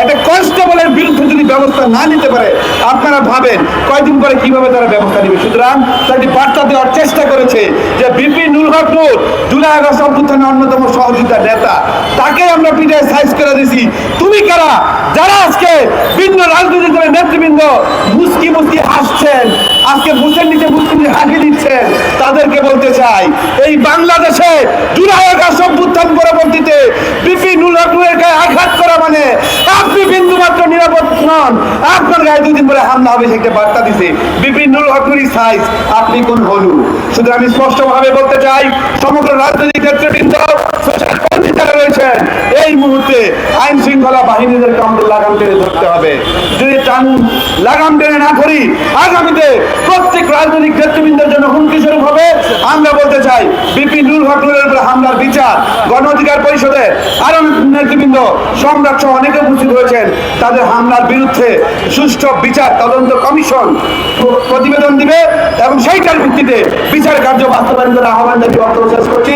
একটা কনস্টেবলের বিরুদ্ধে যদি ব্যবস্থা না নিতে পারে, আপনারা ভাবেন কয়দিন পরে কীভাবে তারা ব্যবস্থা নেবে? সুতরাং তাকে বার্তা দেওয়ার চেষ্টা করেছে যে VP Nur Haq July August অভ্যুত্থানের অন্যতম সহযোগিতা নেতা, তাকে আমরা পিঠে সাইজ করে দিছি। তুমি কারা? যারা আজকে ভিন্ন রাজনৈতিক দলের নেতৃবৃন্দ মুস্কি মুস্কি হাসছেন, আজকে বুঝের নিচে মুস্কি হাসি দিচ্ছেন, তাদেরকে বলতে চাই, এই বাংলাদেশে জুলাই আগস্ট অভ্যুত্থান পরবর্তীতে বিপি নুর হক নূরের গায়ে আঘাত করা মানে আপনি বিন্দু মাত্র নন আপনার গায়ে দুদিন পরে হামলা হবে, সে একটা বার্তা দিছে। বিপিন নুর হকুরি সাইজ আপনি কোন হলু সুতরাং আমি স্পষ্টভাবে বলতে চাই, সমগ্র রাজনৈতিক নেতৃবৃন্দ, social কর্মী যারা রয়েছেন, এই মুহূর্তে আইন শৃঙ্খলা বাহিনীদেরকে আমাদের লাগাম টেনে ধরতে হবে। যদি টান, লাগাম টেনে না ধরি, আগামীতে প্রত্যেক রাজনৈতিক নেতৃবৃন্দের জন্য হুমকি স্বরূপ হবে। আমরা বলতে চাই, বিপিন নুর হকুরের উপরে হামলার বিচার, গণ অধিকার পরিষদে আরও নেতৃবৃন্দ, সম্রাট অনেকে উপস্থিত হয়েছেন। তাদের হামলার বিরুদ্ধে সুষ্ঠু বিচার তদন্ত কমিশন প্রতিবেদন দিবে এবং সেইটার ভিত্তিতে বিচার কার্য বাস্তবায়ন করার আহ্বান জানিয়ে বক্তব্য শেষ করছি।